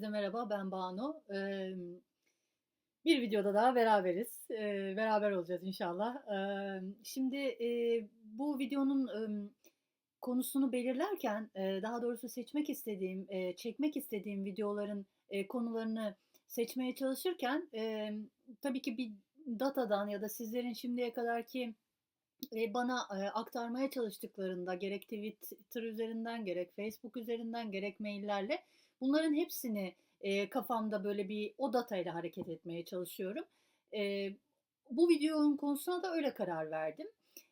Herkese merhaba, ben Banu. Eee, bir videoda daha beraberiz. Eee, beraber olacağız inşallah. Emm, şimdi, eee, bu videonun, ımm, konusunu belirlerken, eee, daha doğrusu seçmek istediğim, eee, çekmek istediğim videoların, eee, konularını seçmeye çalışırken, emm, tabii ki bir datadan ya da sizlerin şimdiye kadarki, eee, bana, eee, aktarmaya çalıştıklarında gerek Twitter üzerinden, gerek Facebook üzerinden, gerek maillerle bunların hepsini, eee, kafamda böyle bir o datayla hareket etmeye çalışıyorum. Eee, bu videonun konusuna da öyle karar verdim.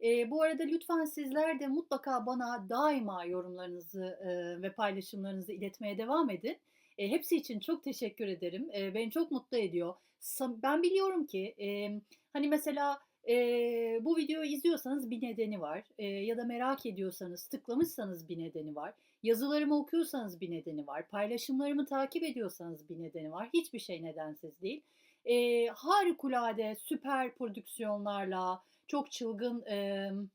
Eee, bu arada lütfen sizler de mutlaka bana daima yorumlarınızı, eee, ve paylaşımlarınızı iletmeye devam edin. Eee, hepsi için çok teşekkür ederim. Eee, beni çok mutlu ediyor. Ben biliyorum ki, emm, hani, mesela, eee, bu videoyu izliyorsanız bir nedeni var, eee, ya da merak ediyorsanız, tıklamışsanız bir nedeni var. Yazılarımı okuyorsanız bir nedeni var. Paylaşımlarımı takip ediyorsanız bir nedeni var. Hiçbir şey nedensiz değil. Eee, harikulade süper prodüksiyonlarla, çok çılgın, ımm,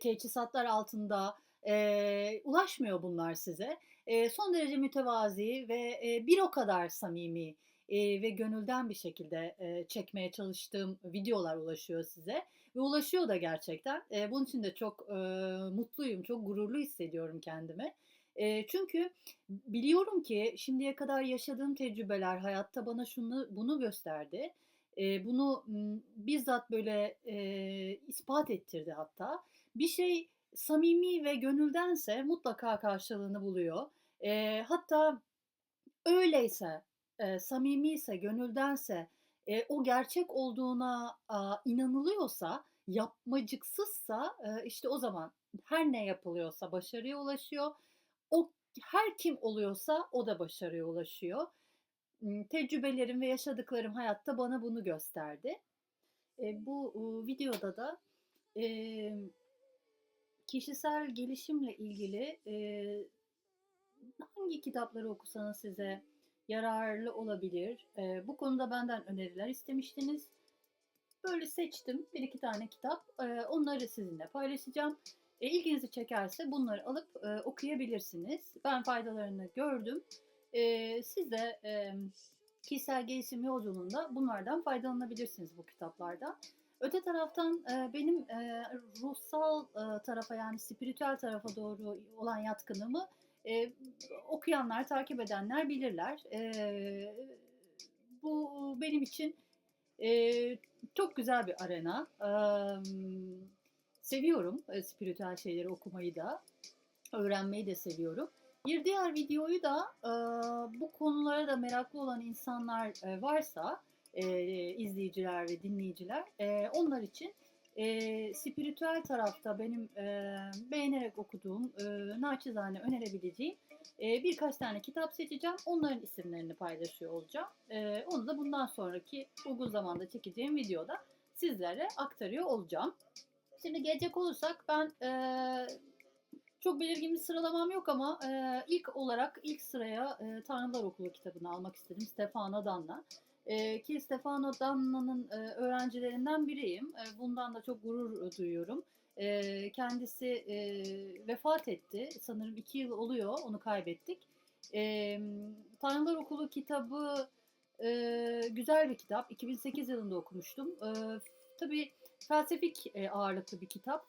teçhizatlar altında, eee, ulaşmıyor bunlar size. Eee, son derece mütevazi ve, eee, bir o kadar samimi, eee, ve gönülden bir şekilde, eee, çekmeye çalıştığım videolar ulaşıyor size ve ulaşıyor da gerçekten. Eee, bunun için de çok, eee, mutluyum, çok gururlu hissediyorum kendimi. Eee, çünkü biliyorum ki şimdiye kadar yaşadığım tecrübeler hayatta bana şunu bunu gösterdi. Eee, bunu, ımm, bizzat böyle, eee, ispat ettirdi hatta. Bir şey samimi ve gönüldense mutlaka karşılığını buluyor. Eee, hatta öyleyse, eee, samimiyse, gönüldense, eee, o gerçek olduğuna, aaa, inanılıyorsa, yapmacıksızsa, eee, işte o zaman her ne yapılıyorsa başarıya ulaşıyor. O her kim oluyorsa o da başarıya ulaşıyor. Tecrübelerim ve yaşadıklarım hayatta bana bunu gösterdi. Eee, bu, uuu, videoda da, emm, kişisel gelişimle ilgili, eee, hangi kitapları okusanız size yararlı olabilir? Eee, bu konuda benden öneriler istemiştiniz. Böyle seçtim 1-2 tane kitap. Eee, onları sizinle paylaşacağım. Eee, ilginizi çekerse bunları alıp, eee, okuyabilirsiniz. Ben faydalarını gördüm. Eee, siz de, emm, kişisel gelişim yolculuğunda bunlardan faydalanabilirsiniz bu kitaplardan. Öte taraftan, eee, benim, eee, ruhsal, ııı, tarafa yani spiritüel tarafa doğru olan yatkınlığımı, eee, okuyanlar, takip edenler bilirler. Eee, bu benim için, eee, çok güzel bir arena. Emm, seviyorum, eee, spiritüel şeyleri okumayı da, öğrenmeyi de seviyorum. Bir diğer videoyu da, aaa, bu konulara da meraklı olan insanlar, eee, varsa, eee, izleyiciler ve dinleyiciler, eee, onlar için, eee, spiritüel tarafta benim, eee, beğenerek okuduğum, eee, naçizane önerebileceğim, eee, birkaç tane kitap seçeceğim. Onların isimlerini paylaşıyor olacağım. Eee, onu da bundan sonraki uygun zamanda çekeceğim videoda sizlere aktarıyor olacağım. Şimdi gelecek olursak ben, eee, çok belirgin bir sıralamam yok ama, eee, ilk olarak ilk sıraya, eee, Tanrılar Okulu kitabını almak istedim. Stefano Danna. Eee, ki Stefano Danna'nın, eee, öğrencilerinden biriyim. Eee, bundan da çok gurur duyuyorum. Eee, kendisi, eee, vefat etti. Sanırım 2 yıl oluyor onu kaybettik. Emm, Tanrılar Okulu kitabı, eee, güzel bir kitap. 2008 yılında okumuştum. Eee, tabii felsefik, eee, ağırlıklı bir kitap,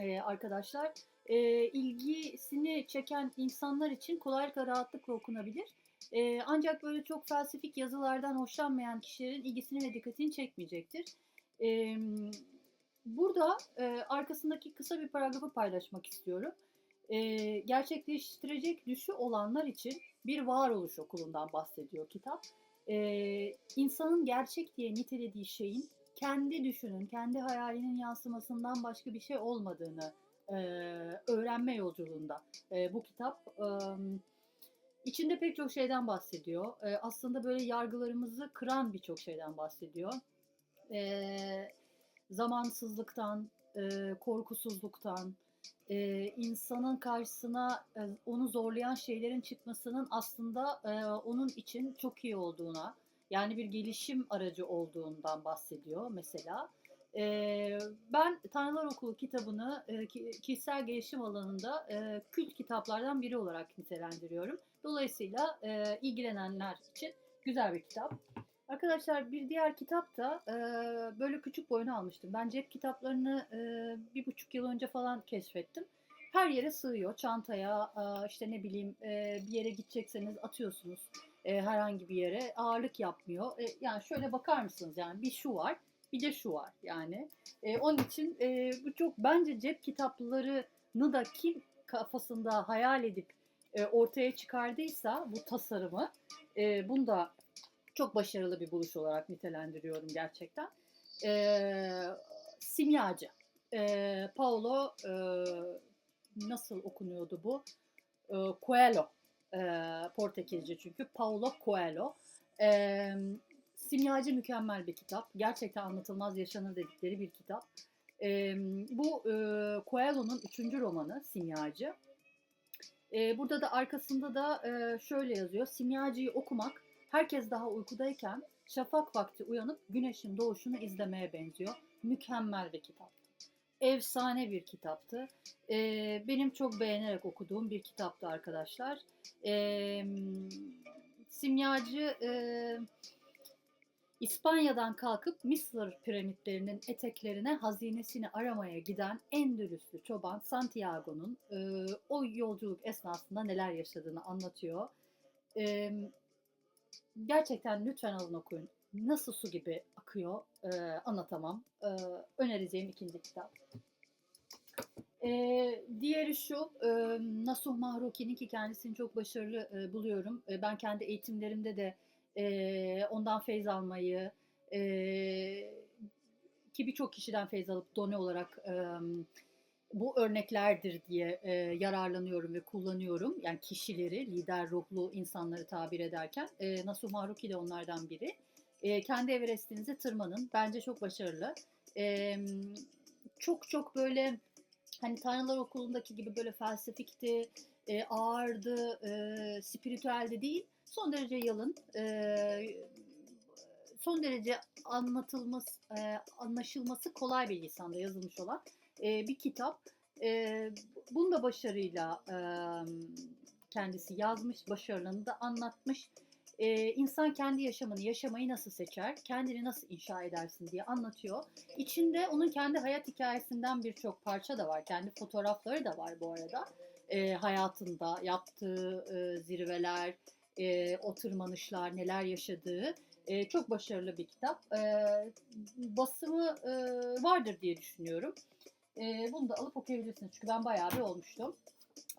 eee, arkadaşlar. Eee, ilgisini çeken insanlar için kolaylıkla, rahatlıkla okunabilir. Eee, ancak böyle çok felsefik yazılardan hoşlanmayan kişilerin ilgisini ve dikkatini çekmeyecektir. Emm, burada, eee, arkasındaki kısa bir paragrafı paylaşmak istiyorum. Eee, gerçekleştirecek düşü olanlar için bir varoluş okulundan bahsediyor kitap. Eee, insanın gerçek diye nitelediği şeyin kendi düşünün, kendi hayalinin yansımasından başka bir şey olmadığını, eee, öğrenme yolculuğunda, eee, bu kitap. Emm, içinde pek çok şeyden bahsediyor. Eee, aslında böyle yargılarımızı kıran birçok şeyden bahsediyor. Eee, zamansızlıktan, eee, korkusuzluktan, eee, insanın karşısına, eee, onu zorlayan şeylerin çıkmasının aslında, eee, onun için çok iyi olduğuna, yani bir gelişim aracı olduğundan bahsediyor mesela. Eee, ben Tanrılar Okulu kitabını e, ki- kişisel gelişim alanında e, kült kitaplardan biri olarak nitelendiriyorum. Dolayısıyla e, ilgilenenler için güzel bir kitap. Arkadaşlar bir diğer kitap da e, böyle küçük boyunu almıştım. Ben cep kitaplarını e, bir buçuk yıl önce falan keşfettim. Her yere sığıyor. Çantaya, e, işte ne bileyim e, bir yere gidecekseniz atıyorsunuz e, herhangi bir yere. Ağırlık yapmıyor. E, yani şöyle bakar mısınız yani bir şu var bir de şu var yani. E, onun için e, bu çok bence cep kitaplarını da kim kafasında hayal edip e, ortaya çıkardıysa bu tasarımı e, bunu da çok başarılı bir buluş olarak nitelendiriyorum gerçekten. E, simyacı. E, Paulo e, nasıl okunuyordu bu? E, Coelho. E, Portekizce çünkü. Paulo Coelho. E, Simyacı mükemmel bir kitap. Gerçekten anlatılmaz yaşanır dedikleri bir kitap. E, bu e, Coelho'nun üçüncü romanı Simyacı. E, burada da arkasında da e, şöyle yazıyor. Simyacıyı okumak herkes daha uykudayken şafak vakti uyanıp güneşin doğuşunu izlemeye benziyor. Mükemmel bir kitaptı. Efsane bir kitaptı. E, benim çok beğenerek okuduğum bir kitaptı arkadaşlar. E, simyacı e, İspanya'dan kalkıp Mısır piramitlerinin eteklerine hazinesini aramaya giden Endülüslü çoban Santiago'nun e, o yolculuk esnasında neler yaşadığını anlatıyor. E, gerçekten lütfen alın okuyun. Nasıl su gibi akıyor e, anlatamam. E, önereceğim ikinci kitap. E, diğeri şu, e, Nasuh Mahruki'nin ki kendisini çok başarılı e, buluyorum. E, ben kendi eğitimlerimde de e, ondan feyz almayı e, ki birçok kişiden feyz alıp done olarak e, bu örneklerdir diye e, yararlanıyorum ve kullanıyorum. Yani kişileri, lider ruhlu insanları tabir ederken e, Nasuh Mahruki de onlardan biri. E, kendi Everest'inize tırmanın. Bence çok başarılı. E, çok çok böyle hani Tanrılar Okulu'ndaki gibi böyle felsefikti, e, ağırdı, e, spiritüeldi değil son derece yalın, son derece anlatılması, anlaşılması kolay bir lisanda yazılmış olan bir kitap. E, bunu da başarıyla kendisi yazmış, başarılarını da anlatmış. E, insan kendi yaşamını, yaşamayı nasıl seçer, kendini nasıl inşa edersin diye anlatıyor. İçinde onun kendi hayat hikayesinden birçok parça da var, kendi fotoğrafları da var bu arada. E, hayatında yaptığı e, zirveler, e, o tırmanışlar, neler yaşadığı e, çok başarılı bir kitap. E, basımı e, vardır diye düşünüyorum. E, bunu da alıp okuyabilirsiniz çünkü ben bayağı bir olmuştum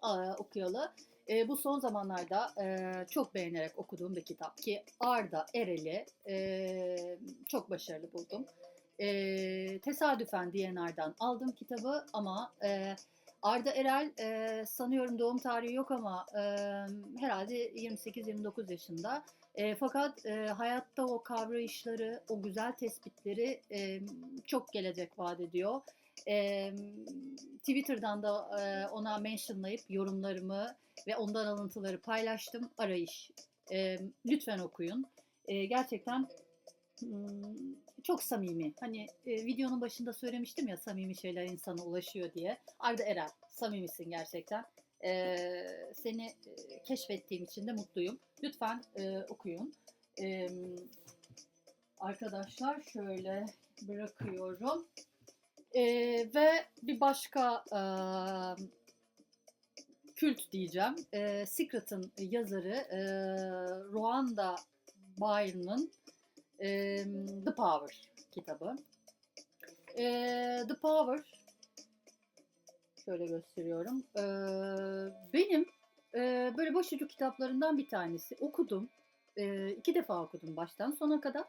e, okuyalı. E, bu son zamanlarda e, çok beğenerek okuduğum bir kitap ki Arda Erel'i e, çok başarılı buldum. E, tesadüfen DNR'dan aldım kitabı ama e, Arda Erel e, sanıyorum doğum tarihi yok ama e, herhalde 28-29 yaşında. E, fakat e, hayatta o kavrayışları, o güzel tespitleri e, çok gelecek vaat ediyor. E, Twitter'dan da e, ona mentionlayıp yorumlarımı ve ondan alıntıları paylaştım. Arayış. E, lütfen okuyun. E, gerçekten hmm, çok samimi. Hani e, videonun başında söylemiştim ya samimi şeyler insana ulaşıyor diye. Arda Erel, samimisin gerçekten. E, seni e, keşfettiğim için de mutluyum. Lütfen e, okuyun. E, arkadaşlar şöyle bırakıyorum. E, ve bir başka e, kült diyeceğim. E, Secret'ın yazarı e, Rwanda Byron'ın e, The Power kitabı. E, The Power şöyle gösteriyorum. E, benim e, böyle başucu kitaplarından bir tanesi. Okudum. E, iki defa okudum baştan sona kadar.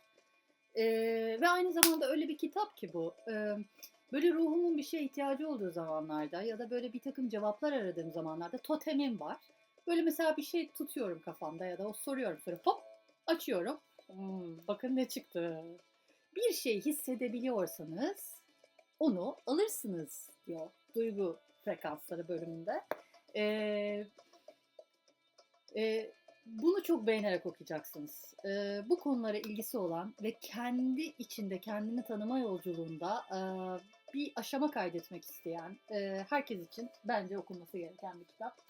E, ve aynı zamanda öyle bir kitap ki bu. E, böyle ruhumun bir şeye ihtiyacı olduğu zamanlarda ya da böyle bir takım cevaplar aradığım zamanlarda totemim var. Böyle mesela bir şey tutuyorum kafamda ya da o soruyorum sonra hop açıyorum. Hmm, bakın ne çıktı. Bir şey hissedebiliyorsanız onu alırsınız diyor duygu frekansları bölümünde. Ee, e, Bunu çok beğenerek okuyacaksınız. Ee, bu konulara ilgisi olan ve kendi içinde kendini tanıma yolculuğunda e, bir aşama kaydetmek isteyen e, herkes için bence okunması gereken bir kitap.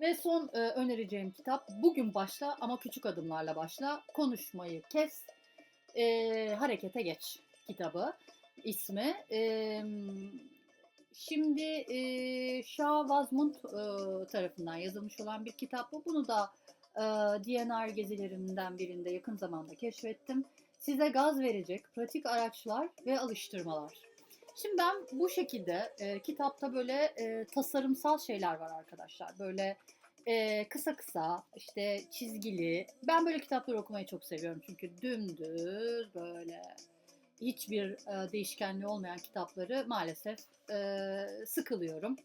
Ve son e, önereceğim kitap Bugün Başla ama Küçük Adımlarla Başla. Konuşmayı kes, e, harekete geç kitabı ismi. E, şimdi e, Shah Vazmund e, tarafından yazılmış olan bir kitap bu. Bunu da e, DNR gezilerimden birinde yakın zamanda keşfettim. Size gaz verecek pratik araçlar ve alıştırmalar. Şimdi ben bu şekilde e, kitapta böyle e, tasarımsal şeyler var arkadaşlar. Böyle e, kısa kısa işte çizgili. Ben böyle kitapları okumayı çok seviyorum. Çünkü dümdüz böyle hiçbir e, değişkenliği olmayan kitapları maalesef e, sıkılıyorum.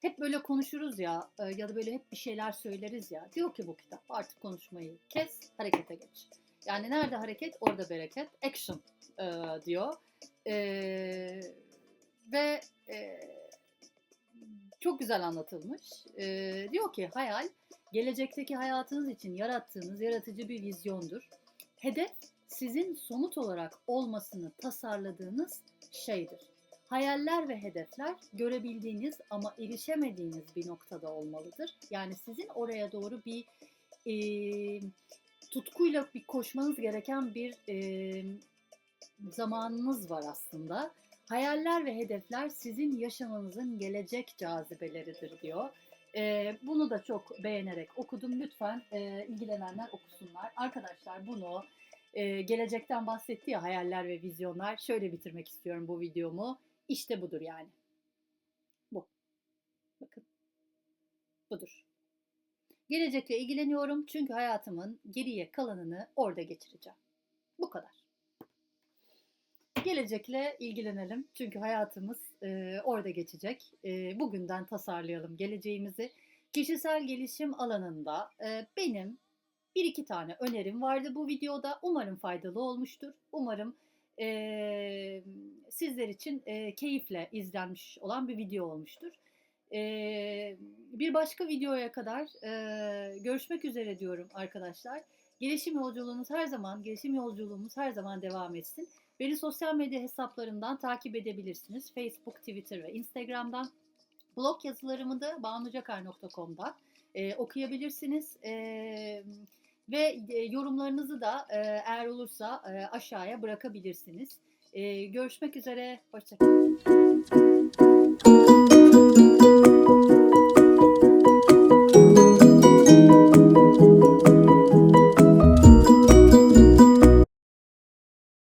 Hep böyle konuşuruz ya e, ya da böyle hep bir şeyler söyleriz ya. Diyor ki bu kitap artık konuşmayı kes, harekete geç. Yani nerede hareket orada bereket. Action e, diyor. E, ve e, çok güzel anlatılmış. E, diyor ki hayal gelecekteki hayatınız için yarattığınız yaratıcı bir vizyondur. Hedef sizin somut olarak olmasını tasarladığınız şeydir. Hayaller ve hedefler görebildiğiniz ama erişemediğiniz bir noktada olmalıdır. Yani sizin oraya doğru bir e, tutkuyla bir koşmanız gereken bir e, zamanınız var aslında. Hayaller ve hedefler sizin yaşamanızın gelecek cazibeleridir diyor. E, bunu da çok beğenerek okudum. Lütfen e, ilgilenenler okusunlar. Arkadaşlar bunu e, gelecekten bahsetti ya hayaller ve vizyonlar. Şöyle bitirmek istiyorum bu videomu. İşte budur yani. Bu. Bakın. Budur. Gelecekle ilgileniyorum çünkü hayatımın geriye kalanını orada geçireceğim. Bu kadar. Gelecekle ilgilenelim çünkü hayatımız e, orada geçecek. E, bugünden tasarlayalım geleceğimizi. Kişisel gelişim alanında e, benim bir iki tane önerim vardı bu videoda. Umarım faydalı olmuştur. Umarım e, sizler için e, keyifle izlenmiş olan bir video olmuştur. E, bir başka videoya kadar e, görüşmek üzere diyorum arkadaşlar. Gelişim yolculuğunuz her zaman, gelişim yolculuğumuz her zaman devam etsin. Beni sosyal medya hesaplarından takip edebilirsiniz. Facebook, Twitter ve Instagram'dan. Blog yazılarımı da banucakar.com'da e, okuyabilirsiniz. E, ve e, yorumlarınızı da e, eğer olursa e, aşağıya bırakabilirsiniz. Görüşmek üzere, hoşçakalın.